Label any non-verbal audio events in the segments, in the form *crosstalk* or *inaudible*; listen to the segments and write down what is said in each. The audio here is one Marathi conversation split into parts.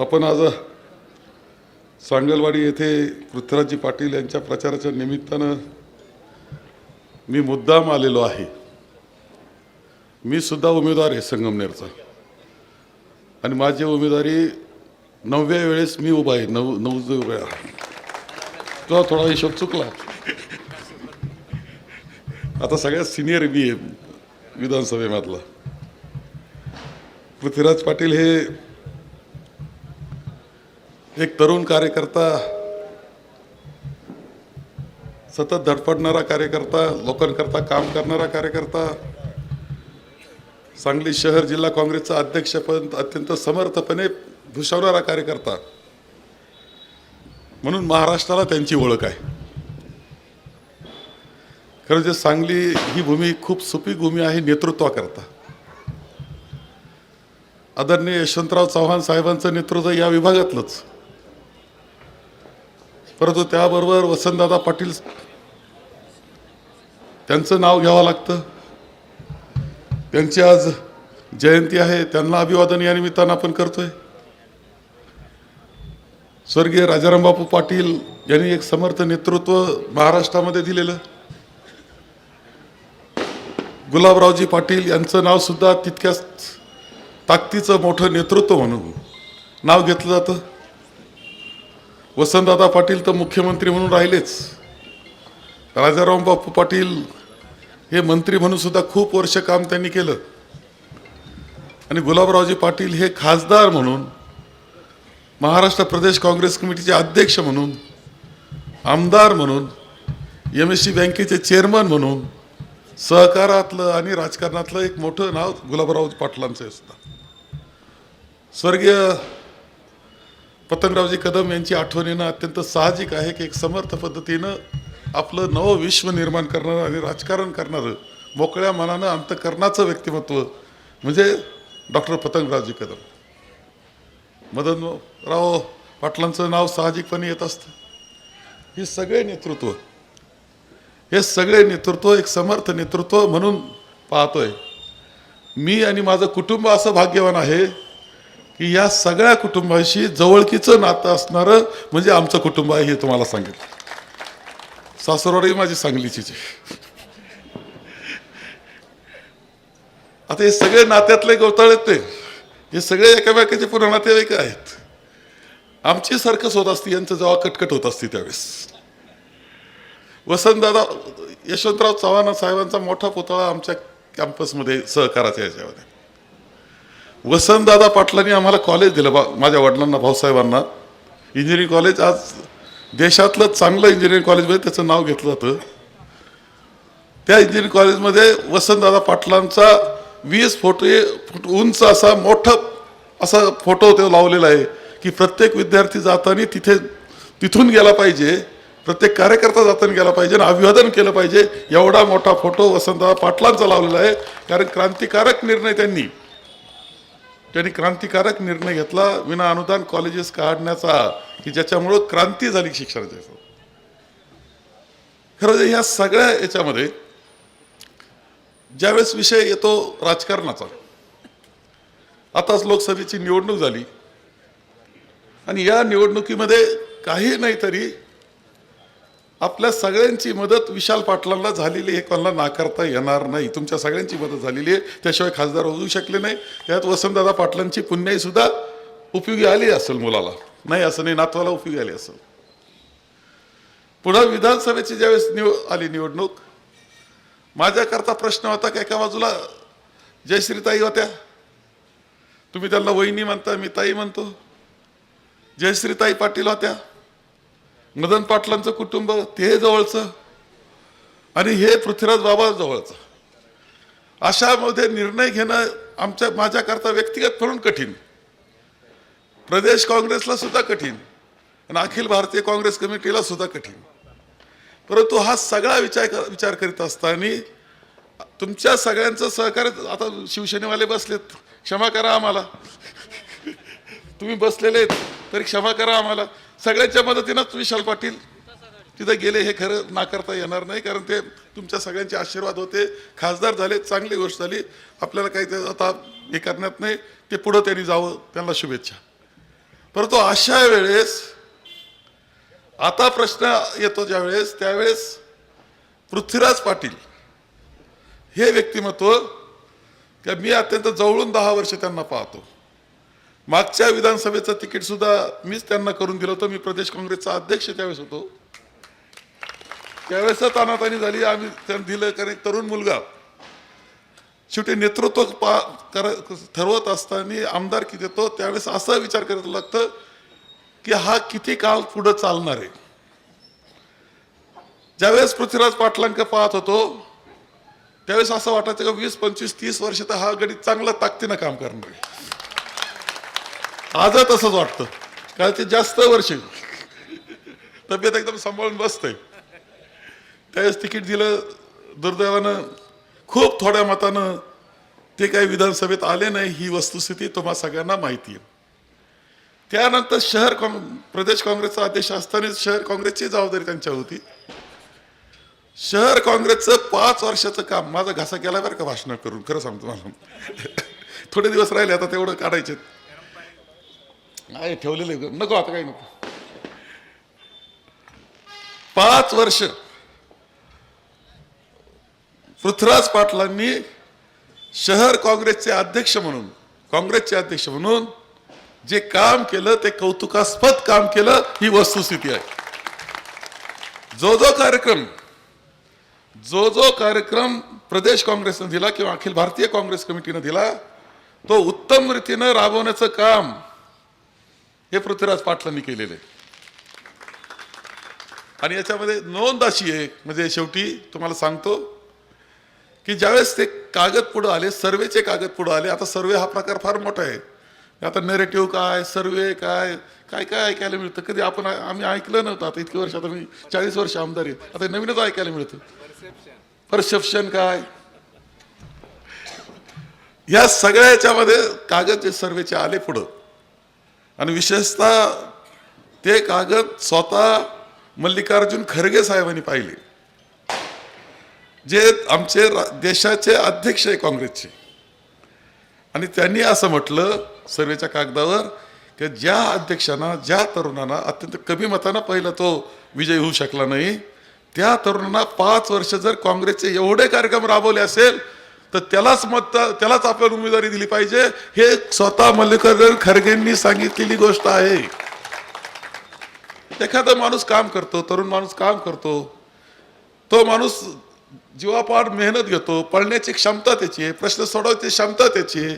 आपण आज सांगलवाडी येथे पृथ्वीराजी पाटील यांच्या प्रचाराच्या निमित्तानं मी मुद्दाम आलेलो आहे. मी सुद्धा उमेदवार आहे संगमनेरचा. आणि माझी उमेदवारी नवव्या वेळेस मी उभा आहे नऊ नऊ वेळा तुला थोडा हिशोब चुकला. आता सगळ्यात सिनियर मी आहे विधानसभेमधला. पृथ्वीराज पाटील हे एक तरुण कार्यकर्ता सतत धडपडणारा कार्यकर्ता लोकांकरता काम करणारा कार्यकर्ता सांगली शहर जिल्हा काँग्रेसचा अध्यक्षपद अत्यंत समर्थपणे भूषवणारा कार्यकर्ता. म्हणून महाराष्ट्राला त्यांची ओळख आहे. खरं जे सांगली ही भूमी खूप सुपी भूमी आहे नेतृत्वाकरता. आदरणीय यशवंतराव चव्हाण साहेबांचं नेतृत्व या विभागातलंच. परंतु त्याबरोबर वसंतदादा पाटील त्यांचं नाव घ्यावं लागतं. त्यांची आज जयंती आहे त्यांना अभिवादन या निमित्तानं आपण करतोय. स्वर्गीय राजारामबापू पाटील यांनी एक समर्थ नेतृत्व महाराष्ट्रामध्ये दिलेलं. गुलाबरावजी पाटील यांचं नाव सुद्धा तितक्याच ताकदीचं मोठं नेतृत्व म्हणून नाव घेतलं जातं. वसंतदादा पाटील तर मुख्यमंत्री म्हणून राहिलेच. राजाराम बापू पाटील हे मंत्री म्हणून सुद्धा खूप वर्ष काम त्यांनी केलं. आणि गुलाबरावजी पाटील हे खासदार म्हणून महाराष्ट्र प्रदेश काँग्रेस कमिटीचे अध्यक्ष म्हणून आमदार म्हणून एम एस सी बँकेचे चेअरमन म्हणून सहकारातलं आणि राजकारणातलं एक मोठं नाव गुलाबराव पाटलांचं असतं. स्वर्गीय पतंगरावजी कदम यांची आठवणीनं अत्यंत साहजिक आहे की एक समर्थ पद्धतीनं आपलं नवं विश्व निर्माण करणारं आणि राजकारण करणारं मोकळ्या मनानं अंतकरणाचं व्यक्तिमत्व म्हणजे डॉक्टर पतंगरावजी कदम. मदनराव पाटलांचं नाव साहजिकपणे येत असतं. हे सगळे नेतृत्व हे सगळे नेतृत्व एक समर्थ नेतृत्व म्हणून पाहतोय. मी आणि माझं कुटुंब असं भाग्यवान आहे की या सगळ्या कुटुंबाशी जवळकीचं नातं असणारं म्हणजे आमचं कुटुंब आहे हे तुम्हाला सांगितलं. सासरवाडी माझी सांगलीचीच आता हे सगळे नात्यातले गवताळ येते ते. हे सगळे एकामेकाचे पुन्हा नातेवाईक आहेत. आमची सर्कस होत असते यांचं जेव्हा कटकट होत असते त्यावेळेस. वसंतदादा यशवंतराव चव्हाण साहेबांचा मोठा पुतळा आमच्या कॅम्पसमध्ये सहकाराच्या याच्यामध्ये वसंतदादा पाटलांनी आम्हाला कॉलेज दिलं. बा माझ्या वडिलांना भाऊसाहेबांना. इंजिनिअरिंग कॉलेज आज देशातलं चांगलं इंजिनिअरिंग कॉलेजमध्ये त्याचं नाव घेतलं जातं. त्या इंजिनिअरिंग कॉलेजमध्ये वसंतदादा पाटलांचा वीस फोटो फुट उंच असा मोठा असा फोटो तो लावलेला आहे की प्रत्येक विद्यार्थी जाताना तिथे तिथून गेला पाहिजे. प्रत्येक कार्यकर्ता जाताना गेला पाहिजे आणि अभिवादन केलं पाहिजे. एवढा मोठा फोटो वसंतदादा पाटलांचा लावलेला आहे. कारण क्रांतिकारक निर्णय त्यांनी त्यांनी क्रांतिकारक निर्णय घेतला विना अनुदान कॉलेजेस काढण्याचा की ज्याच्यामुळं क्रांती झाली शिक्षणाच्या खरं ह्या सगळ्या याच्यामध्ये ज्यावेळेस विषय येतो राजकारणाचा आताच लोकसभेची निवडणूक झाली. आणि या निवडणुकीमध्ये काही नाही तरी आपल्या सगळ्यांची मदत विशाल पाटलांना झालेली आहे. कोणाला नाकारता येणार नाही. तुमच्या सगळ्यांची मदत झालेली आहे. त्याशिवाय खासदार होऊ शकले नाही. त्यात वसंतदादा पाटलांची पुण्याही सुद्धा उपयोगी आली असेल मुलाला. नाही असं नाही नातवाला उपयोगी आली असेल. पुन्हा विधानसभेची ज्यावेळेस निव आली निवडणूक माझ्याकरता प्रश्न होता की एका बाजूला जयश्रीताई होत्या. तुम्ही त्यांना वहिनी म्हणता मी ताई म्हणतो. जयश्रीताई पाटील होत्या. मदन पाटलांचं कुटुंब ते जवळचं. आणि हे पृथ्वीराज बाबा जवळचं. अशामध्ये निर्णय घेणं आमच्या माझ्याकरता व्यक्तिगत म्हणून कठीण. प्रदेश काँग्रेसला सुद्धा कठीण. आणि अखिल भारतीय काँग्रेस कमिटीला सुद्धा कठीण. परंतु हा सगळा विचार कर- विचार करीत असताना तुमच्या सगळ्यांचं सहकार्य आता शिवसेनेवाले बसलेत. क्षमा करा आम्हाला. तुम्ही बसलेले आहेत तरी क्षमा करा आम्हाला. सगळ्यांच्या मदतीनंच विशाल पाटील तिथं गेले हे खरं नाकारता येणार नाही कारण ते तुमच्या सगळ्यांचे आशीर्वाद होते. खासदार झाले चांगली गोष्ट झाली. आपल्याला काही ते आता हे करण्यात नाही. ते पुढं त्यांनी जावं त्यांना शुभेच्छा. परंतु अशा वेळेस आता प्रश्न येतो ज्यावेळेस त्यावेळेस पृथ्वीराज पाटील हे व्यक्तिमत्व मी अत्यंत जवळून दहा वर्ष त्यांना पाहतो. मागच्या विधानसभेचं तिकीट सुद्धा मीच त्यांना करून दिलं होतं. मी प्रदेश काँग्रेसचा अध्यक्ष त्यावेळेस होतो. त्यावेळेस तानातानी झाली. आम्ही त्यांना दिलं. कारण एक तरुण मुलगा. शेवटी नेतृत्व पा कर ठरवत असताना आमदार किती देतो त्यावेळेस असा विचार करायला लागतं की हा किती काळ पुढं चालणार आहे. ज्यावेळेस पृथ्वीराज पाटलांक पाहत होतो त्यावेळेस असं वाटायचं का वीस पंचवीस तीस वर्ष तर हा गणित चांगला ताकदीनं काम करणार आहे. आजच तसंच वाटतं. कारण ते जास्त वर्ष तब्येत एकदम सांभाळून बसतंय त्यावेळेस तिकीट दिलं दुर्दैवानं खूप थोड्या मतानं ते काही विधानसभेत आले नाही ही वस्तुस्थिती तुम्हा सगळ्यांना माहिती आहे. त्यानंतर शहर काँग प्रदेश काँग्रेसचा अध्यक्ष असताना शहर काँग्रेसची जबाबदारी त्यांच्यावर होती. शहर काँग्रेसचं पाच वर्षाचं काम माझा घासा गेला बरं का भाषण करून खरं सांगतो मला थोडे दिवस राहिले आता तेवढं काढायचे नाही ठेवलेले नको आता काही नको. पाच वर्ष पृथ्वीराज पाटलांनी शहर काँग्रेसचे अध्यक्ष म्हणून काँग्रेसचे अध्यक्ष म्हणून जे काम केलं ते कौतुकास्पद काम केलं ही वस्तुस्थिती आहे. जो जो कार्यक्रम जो जो कार्यक्रम प्रदेश काँग्रेसनं दिला किंवा अखिल भारतीय काँग्रेस कमिटीनं दिला तो उत्तम रीतीनं राबवण्याचं काम हे पृथ्वीराज पाटलांनी केलेलं आहे आणि याच्यामध्ये नोंद अशी आहे म्हणजे शेवटी तुम्हाला सांगतो की ज्यावेळेस ते कागद पुढं आले सर्वेचे कागद पुढं आले आता सर्वे हा प्रकार फार मोठा आहे. आता नेरेटिव्ह काय सर्वे काय काय काय ऐकायला मिळतं? कधी आपण आम्ही ऐकलं नव्हतं आता इतकी वर्ष आता मी चाळीस वर्ष आमदार आहे. आता नवीनच ऐकायला मिळतं. परसेप्शन काय? या सगळ्या याच्यामध्ये कागद जे सर्वेचे आले पुढं आणि विशेषतः ते कागद स्वतः मल्लिकार्जुन खरगे साहेबांनी पाहिले जे आमचे देशाचे अध्यक्ष आहे काँग्रेसचे. आणि त्यांनी असं म्हटलं सर्वेच्या कागदावर की ज्या अध्यक्षांना ज्या तरुणांना अत्यंत कमी मतानं पहिला तो विजय होऊ शकला नाही त्या तरुणांना पाच वर्ष जर काँग्रेसचे एवढे कार्यक्रम राबवले असेल तर त्यालाच मत त्यालाच आपल्याला उमेदवारी दिली पाहिजे. हे स्वतः मल्लिकार्जुन खरगेंनी सांगितलेली गोष्ट आहे. एखादा माणूस काम करतो तरुण माणूस काम करतो. तो माणूस जीवापाड मेहनत घेतो पळण्याची क्षमता त्याची आहे प्रश्न सोडवण्याची क्षमता त्याची आहे.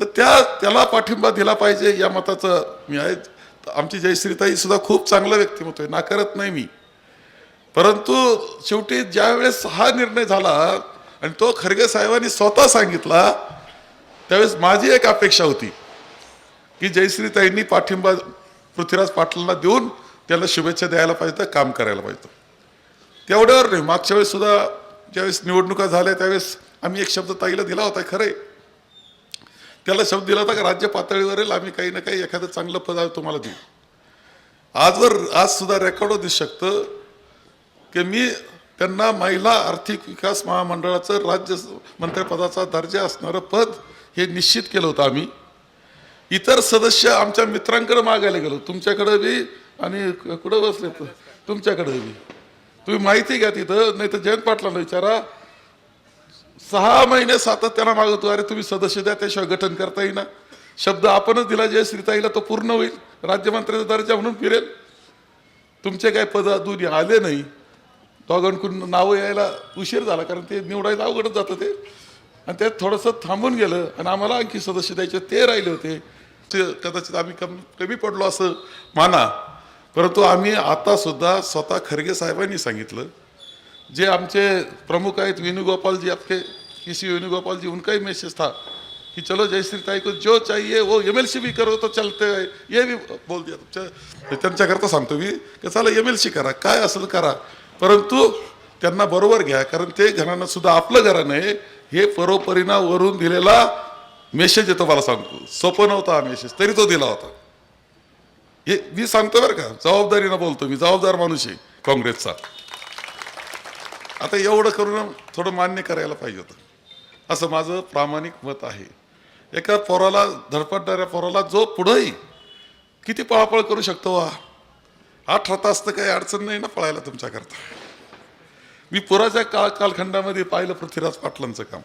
तर त्या त्याला पाठिंबा दिला पाहिजे या मताचं मी आहे. आमची जयश्रीताई सुद्धा खूप चांगलं व्यक्तिमत्व आहे. नाकारत नाही मी. परंतु शेवटी ज्यावेळेस हा निर्णय झाला आणि तो खरगे साहेबांनी स्वतः सांगितला त्यावेळेस माझी एक अपेक्षा होती की जयश्रीताईंनी पाठिंबा पृथ्वीराज पाटलांना देऊन त्याला शुभेच्छा द्यायला पाहिजे काम करायला पाहिजे. तेवढ्यावर नाही मागच्या वेळेस सुद्धा ज्यावेळेस निवडणुका झाल्या त्यावेळेस आम्ही एक शब्द ताईला दिला होता खरे त्याला शब्द दिला होता का राज्य पातळीवरील आम्ही काही ना काही एखादं चांगलं पद तुम्हाला देऊ. आजवर आज सुद्धा रेकॉर्ड दिसू शकतं की मी त्यांना महिला आर्थिक विकास महामंडळाचं राज्य मंत्रिपदाचा दर्जा असणारं पद हे निश्चित केलं होतं आम्ही. इतर सदस्य आमच्या मित्रांकडे मागायला गेलो. तुमच्याकडे बी आणि कुठं बसले तुमच्याकडे बी. तुम्ही माहिती घ्या तिथं नाही तर जयंत पाटलांना विचारा. सहा महिने सातत्यानं मागवतो. अरे तुम्ही सदस्य द्या त्याशिवाय गठन करता येईना. शब्द आपणच दिला जयश्रीताईला तो पूर्ण होईल. राज्यमंत्र्याचा दर्जा म्हणून फिरेल. तुमचे काय पद अजून आले नाही. दोघांकडून नावं यायला उशीर झाला कारण ते निवडायला अवघडच जातं ते. आणि त्यात थोडंसं थांबून गेलं आणि आम्हाला आणखी सदस्य द्यायचे ते राहिले होते. ते कदाचित आम्ही कमी कमी पडलो असं माना. परंतु आम्ही आतासुद्धा स्वतः खरगे साहेबांनी सांगितलं. जे आमचे प्रमुख आहेत वेणुगोपालजी आपके किसी वेणुगोपाल जी उनकाही मेसेज था कि चलो जयश्री ताई को जो चाहिए वो एम एल सी भी करो तो चलते ये भी बोल दिया तुमच्या त्यांच्याकरता सांगतो मी की चला एम एल सी करा. काय असेल करा. परंतु त्यांना बरोबर घ्या कारण ते घराणं सुद्धा आपलं घराणं आहे. हे परोपरीना वरून दिलेला मेसेज येतो मला सांगतो. सोपं नव्हता हा मेसेज तरी तो दिला होता. हे मी सांगतो बरं का जबाबदारीनं बोलतो मी जबाबदार माणूस आहे काँग्रेसचा. आता एवढं करून थोडं मान्य करायला पाहिजे होतं. असं माझं प्रामाणिक मत आहे. एका पोराला धडपडणाऱ्या पोराला जो पुढंही किती पळापळ करू शकतो वा अठरा तास तर काही अडचण नाही ना पळायला तुमच्याकरता. मी पुराच्या काळ कालखंडामध्ये पाहिलं पृथ्वीराज पाटलांचं काम.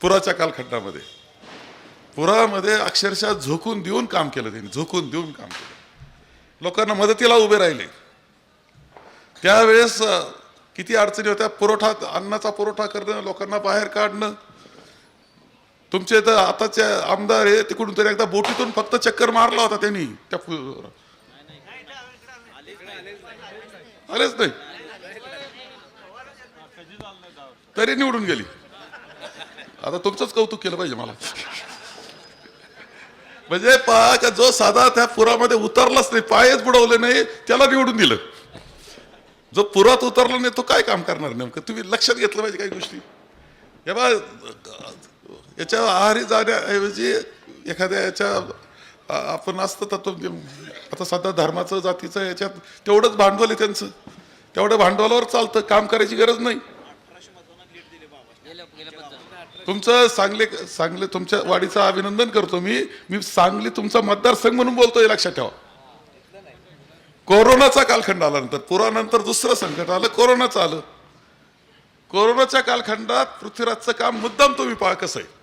पुराच्या कालखंडामध्ये. पुरामध्ये अक्षरशः झोकून देऊन काम केलं त्यांनी झोकून देऊन काम केलं. लोकांना मदतीला उभे राहिले. त्यावेळेस किती अडचणी होत्या पुरवठा अन्नाचा पुरवठा करणं लोकांना बाहेर काढणं. तुमचे तर आताचे आमदार आहे तिकडून तरी एकदा बोटीतून फक्त चक्कर मारला होता त्यांनी त्या आलेच नाही. तरी निवडून गेली. आता तुमचंच कौतुक केलं पाहिजे मला. म्हणजे पहा का जो साधा त्या पुरामध्ये उतरलाच नाही पायच बुडवले नाही त्याला निवडून दिलं. जो पुरात उतरला नाही तो काय काम करणार नेमकं? तुम्ही लक्षात घेतलं पाहिजे काही गोष्टी. हे बा याच्या आहारी जाण्याऐवजी एखाद्या याच्या आपण असतं तर तो आता सध्या धर्माचं जातीचं याच्यात तेवढंच भांडवल आहे त्यांचं. तेवढं भांडवलावर चालतं काम करायची गरज नाही. तुमचं सांगले सांगले तुमच्या वाडीचं अभिनंदन करतो मी. मी सांगली तुमचा मतदारसंघ म्हणून बोलतोय लक्षात ठेवा. कोरोनाचा कालखंड आल्यानंतर पुरानंतर दुसरं संकट आलं कोरोनाचं आलं. कोरोनाच्या कालखंडात पृथ्वीराजचं काम मुद्दाम तुम्ही पहा कसं आहे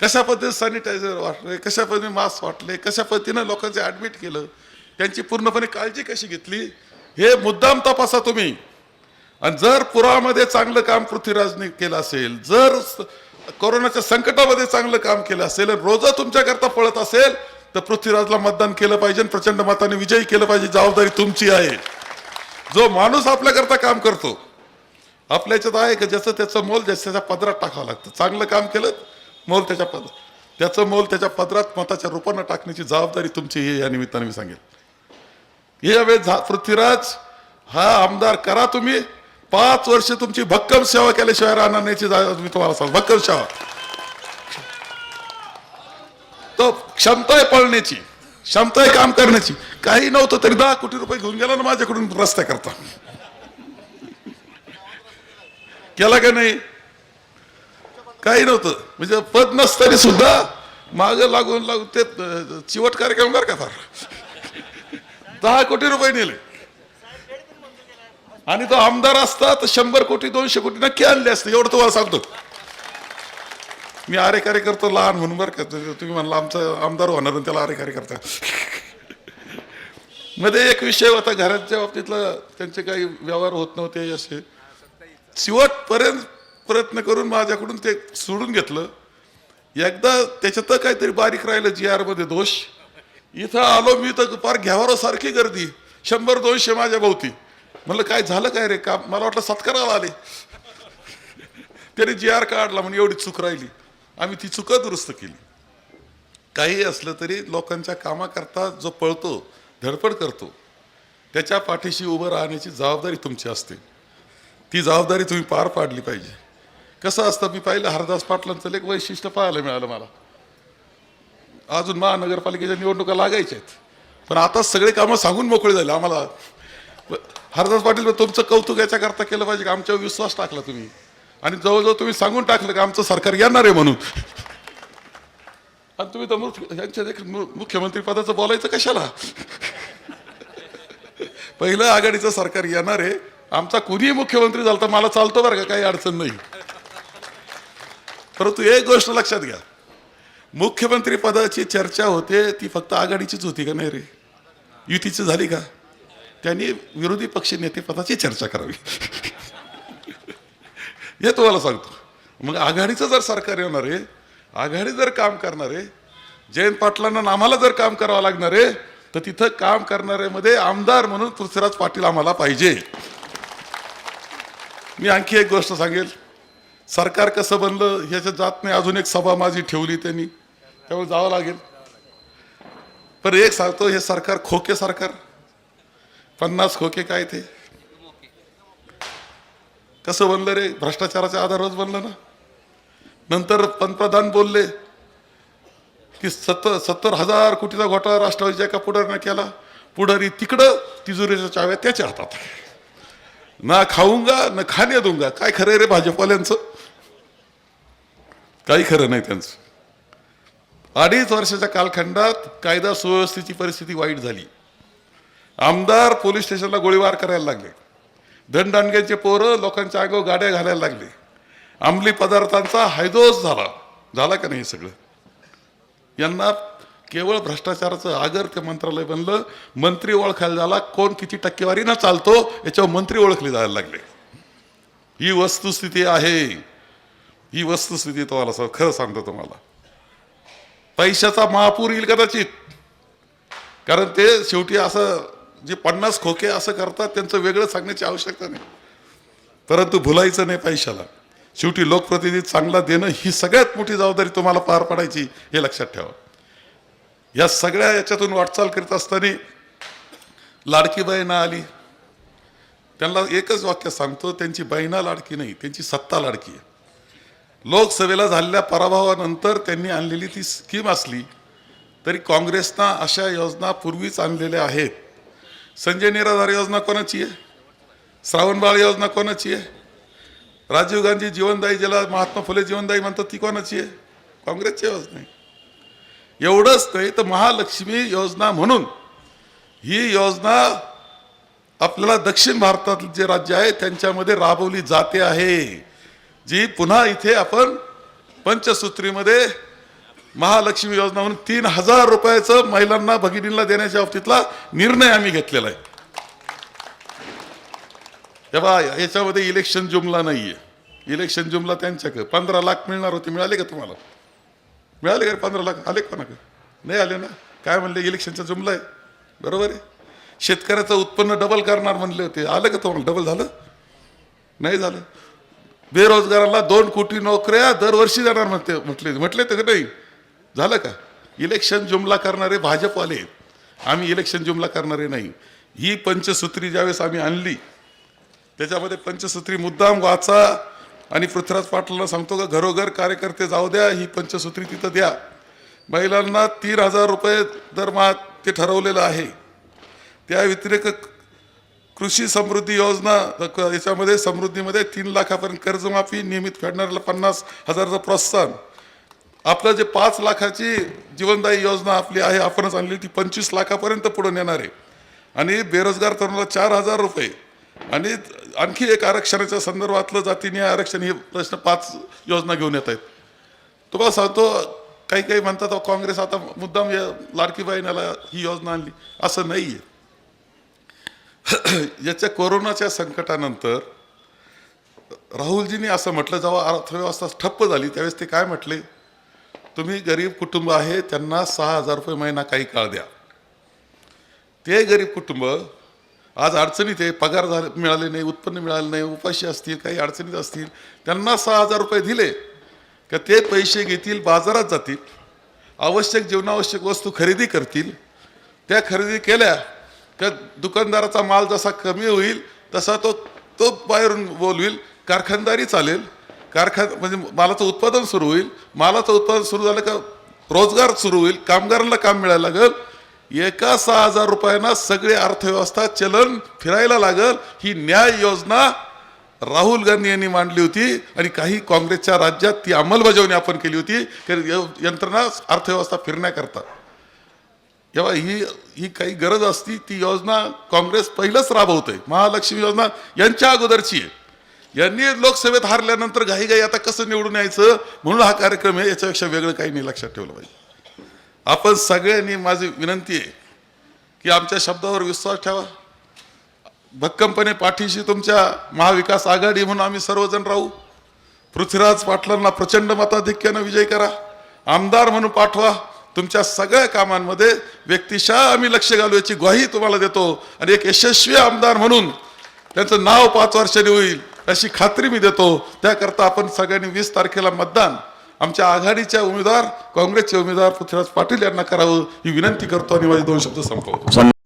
कशा पद्धतीने सॅनिटायझर वाटले कशा पद्धतीने मास्क वाटले कशा पद्धतीनं लोकांचे ॲडमिट केलं त्यांची पूर्णपणे काळजी कशी घेतली हे मुद्दाम तपासा तुम्ही. आणि जर पुरामध्ये चांगलं काम पृथ्वीराजने केलं असेल जर कोरोनाच्या संकटामध्ये चांगलं काम केलं असेल रोजा तुमच्याकरता पळत असेल तर पृथ्वीराजला मतदान केलं पाहिजे प्रचंड मताने विजयी केलं पाहिजे जबाबदारी तुमची आहे. जो माणूस आपल्याकरता काम करतो आपल्या याच्यात आहे का ज्याचं त्याचं मोल ज्याचं त्याच्या पदरात टाकावं लागतं. चांगलं काम केलं मोल त्याच्या पद त्याचं मोल त्याच्या पदरात मताच्या रूपानं टाकण्याची जबाबदारी तुमची हे या निमित्ताने मी सांगेल. यावेळेस झा- पृथ्वीराज हा आमदार करा तुम्ही. पाच वर्ष तुमची भक्कम सेवा केल्याशिवाय राहणार नाहीची मी तुम्हाला सांग भक्कम सेवा. तो क्षमता आहे पळण्याची. क्षमता आहे काम करण्याची. काही नव्हतं तरी दहा कोटी रुपये घेऊन गेला ना माझ्याकडून रस्त्या करता. केला का नाही? काही नव्हतं. म्हणजे पद नसताना सुद्धा माग लागून लागून ते चिवट कार्यक्रम कर का फार? दहा कोटी रुपये नेले. आणि तो आमदार असता तर शंभर कोटी दोनशे कोटी नक्की आणले असते. एवढं तुम्हाला सांगतो. मी आरे कार्य करतो लहान म्हणून बरं का. तुम्ही म्हणला आमचा आमदार होणार आणि त्याला आरे कार्य करता मध्ये एक विषय होता घरांच्या बाबतीतला त्यांचे काही व्यवहार होत नव्हते असे. शेवटपर्यंत प्रयत्न करून माझ्याकडून ते सोडून घेतलं. एकदा त्याच्यात काहीतरी बारीक राहिलं जी आरमध्ये दोष. इथं आलो मी तर फार घ्यावारो सारखी गर्दी. शंभर दोनशे माझ्या भोवती. म्हणलं काय झालं काय रे? का मला वाटलं सत्काराला आले. त्याने जी आर काढला म्हणून एवढी चूक राहिली. आम्ही ती चुका दुरुस्त केली. काही असलं तरी लोकांच्या कामाकरता जो पळतो धडपड करतो त्याच्या पाठीशी उभं राहण्याची जबाबदारी तुमची असते. ती जबाबदारी तुम्ही पार पाडली पाहिजे. कसं असतं? मी पाहिलं हरदास पाटलांचं एक वैशिष्ट्य पाहायला मिळालं मला. अजून महानगरपालिकेच्या निवडणुका लागायच्या आहेत. पण आता सगळे कामं सांगून मोकळे झाले. आम्हाला हरदास पाटील तुमचं कौतुक याच्याकरता केलं पाहिजे का? आमच्यावर विश्वास टाकला तुम्ही. आणि जवळजवळ तुम्ही सांगून टाकलं का आमचं सरकार येणार आहे म्हणून. आणि तुम्ही तर यांच्या मु- मुख्यमंत्री पदाचं बोलायचं कशाला? पहिलं आघाडीचं सरकार येणार आहे. आमचा कुणीही मुख्यमंत्री झाला तर मला चालतो बरं का? काही अडचण नाही. परंतु एक गोष्ट लक्षात घ्या. मुख्यमंत्री पदाची चर्चा होते ती फक्त आघाडीचीच होती का नाही रे? युतीची झाली का? त्यांनी विरोधी पक्ष नेते पदाची चर्चा करावी. *laughs* हे तुम्हाला सांगतो. मग आघाडीचं जर सरकार येणार आहे आघाडी जर काम करणार आहे जयंत पाटलांना आम्हाला जर काम करावं लागणार आहे तर तिथं काम करणाऱ्यामध्ये आमदार म्हणून पृथ्वीराज पाटील आम्हाला पाहिजे. मी आणखी एक गोष्ट सांगेल. सरकार कसं बनलं ह्याच्या जात नाही. अजून एक सभा माझी ठेवली त्यांनी. त्यामुळे जावं लागेल. पण एक सांगतो हे सरकार खोके सरकार. पन्नास खोके काय ते? कसं बनलं रे? भ्रष्टाचाराच्या आधारावरच बनलं ना. नंतर पंतप्रधान बोलले की सत्तर सत्तर हजार कोटीचा घोटाळा राष्ट्रवादीच्या एका पुढारीनं केला. पुढारी तिकडं तिजोरीच्या चाव्या त्याच्या हातात. ना खाऊंगा ना खाणे दूंगा. काय खरं रे भाजपवाल्यांचं? काही खरं नाही त्यांचं. अडीच वर्षाच्या कालखंडात कायदा सुव्यवस्थेची परिस्थिती वाईट झाली. आमदार पोलीस स्टेशनला गोळीबार करायला लागले. दंडाणग्यांचे पोरं लोकांच्या आगावर गाड्या घालायला लागले. अंमली पदार्थांचा हायदोस झाला. झाला का नाही हे सगळं? यांना केवळ भ्रष्टाचाराचं आगर ते मंत्रालय बनलं मंत्री ओळखायला झाला कोण किती टक्केवारीनं चालतो याच्यावर मंत्री ओळखले जायला लागले. ही वस्तुस्थिती आहे. ही वस्तुस्थिती तुम्हाला सर खरं सांगतो तुम्हाला. पैशाचा महापूर येईल कदाचित. कारण ते शेवटी असं जे पन्नास खोके असं करतात त्यांचं वेगळं सांगण्याची आवश्यकता नाही. परंतु भुलायचं नाही पैशाला. शेवटी लोकप्रतिनिधी चांगला देणं ही सगळ्यात मोठी जबाबदारी तुम्हाला पार पाडायची हे लक्षात ठेवा. या सगळ्या याच्यातून वाटचाल करीत असताना लाडकी बहीण आली. त्यांना एकच वाक्य सांगतो त्यांची बहिणा लाडकी नाही त्यांची सत्ता लाडकी आहे. लोकसभेला झालेल्या पराभवानंतर त्यांनी आणलेली ती स्कीम असली तरी काँग्रेसनं अशा योजना पूर्वीच आणलेल्या आहेत. संजय निराधार योजना कोणाची आहे? श्रावणबाळ योजना कोणाची आहे? राजीव गांधी जीवनदायी ज्याला महात्मा फुले जीवनदायी म्हणतात ती कोणाची आहे? काँग्रेसची योजना आहे. एवढंच नाही तर महालक्ष्मी योजना म्हणून. ही योजना आपल्याला दक्षिण भारतातील जे राज्य आहे त्यांच्यामध्ये राबवली जाते आहे. जी पुन्हा इथे आपण पंचसूत्रीमध्ये महालक्ष्मी योजना म्हणून तीन हजार रुपयाचं महिलांना भगिनींना देण्याच्या बाबतीतला निर्णय आम्ही घेतलेला आहे. तेव्हा याच्यामध्ये इलेक्शन जुमला नाहीये. इलेक्शन जुमला त्यांच्याकडे. पंधरा लाख मिळणार होते मिळाले का तुम्हाला? मिळाले का रे पंधरा लाख. आले का कोणाकडे नाही आले ना. काय म्हणले? इलेक्शनचा जुमला आहे. बरोबर आहे? शेतकऱ्याचं उत्पन्न डबल करणार म्हणले होते. आलं का तुम्हाला? डबल झालं? नाही झालं. बेरोजगाराला दोन कोटी नोकऱ्या दरवर्षी जाणार म्हणते म्हटले. म्हटले ते नाही? झालं का? इलेक्शन जुमला करणारे भाजपवाले आम्ही इलेक्शन जुमला करणारे नाही. ही पंचसूत्री ज्यावेळेस आम्ही आणली त्याच्यामध्ये पंचसूत्री मुद्दाम वाचा. आणि पृथ्वीराज पाटलांना सांगतो का घरोघर कार्यकर्ते जाऊ द्या ही पंचसूत्री तिथं द्या. महिलांना तीन हजार रुपये दरमहा ते ठरवलेलं आहे. त्या व्यतिरिक्त कृषी समृद्धी योजना याच्यामध्ये समृद्धीमध्ये तीन लाखापर्यंत कर्जमाफी नियमित फेडणाऱ्याला पन्नास हजाराचं प्रोत्साहन. आपलं जे पाच लाखाची जीवनदायी योजना आपली आहे आपणच आणली ती पंचवीस लाखापर्यंत पुढे नेणार. आहे आणि बेरोजगार तरुणाला चार हजार रुपये. आणि आणखी एक आरक्षणाच्या संदर्भातलं जातीने आरक्षण हे प्रश्न पाच योजना घेऊन येत आहेत. तुम्हाला सांगतो काही काही म्हणतात काँग्रेस आता मुद्दाम या लाडकी ही योजना आणली. असं नाही आहे *clears throat* याच्या कोरोनाच्या संकटानंतर राहुलजींनी असं म्हटलं जेव्हा अर्थव्यवस्था ठप्प झाली त्यावेळेस ते काय म्हटले? तुम्ही गरीब कुटुंब आहे त्यांना सहा हजार रुपये महिना काही काळ द्या. ते गरीब कुटुंब आज अडचणीत आहे पगार झाले मिळाले नाही उत्पन्न मिळाले नाही उपाशी असतील काही अडचणीत असतील त्यांना सहा हजार रुपये दिले का ते पैसे घेतील बाजारात जातील आवश्यक जीवनावश्यक वस्तू खरेदी करतील. त्या खरेदी केल्या का दुकानदाराचा माल जसा कमी होईल तसा तो तो बाहेरून बोलविल कारखानदारी चालेल कारखान म्हणजे मालाचं उत्पादन सुरू होईल मालाचं उत्पादन सुरू झालं का रोजगार सुरू होईल कामगारांना काम मिळायला लागेल एका सहा हजार रुपयांना सगळी अर्थव्यवस्था चलन फिरायला लागल. ही न्याय योजना राहुल गांधी यांनी मांडली होती आणि काही काँग्रेसच्या राज्यात ती अंमलबजावणी आपण केली होती. की यंत्रणा अर्थव्यवस्था फिरण्याकरता. तेव्हा ही ही काही गरज असती ती योजना काँग्रेस पहिलंच राबवतंय. महालक्ष्मी योजना यांच्या अगोदरची आहे. यांनी लोकसभेत हारल्यानंतर घाईघाई आता कसं निवडून यायचं? म्हणून हा कार्यक्रम आहे याच्यापेक्षा वेगळं काही नाही लक्षात ठेवलं पाहिजे. आपण सगळ्यांनी माझी विनंती आहे की आमच्या शब्दावर विश्वास ठेवा. भक्कमपणे पाठीशी तुमच्या महाविकास आघाडी म्हणून आम्ही सर्वजण राहू. पृथ्वीराज पाटलांना प्रचंड मताधिक्यानं विजय करा. आमदार म्हणून पाठवा. तुमच्या सगळ्या कामांमध्ये व्यक्तिशः आम्ही लक्ष घालू याची ग्वाही तुम्हाला देतो. आणि एक यशस्वी आमदार म्हणून त्यांचं नाव पाच वर्षांनी होईल अशी खात्री मी देतो. त्याकरता आपण सगळ्यांनी वीस तारखेला मतदान आमच्या आघाडीच्या उमेदवार काँग्रेसचे उमेदवार पृथ्वीराज पाटील यांना करावं ही विनंती करतो आणि माझे दोन शब्द संपवतो.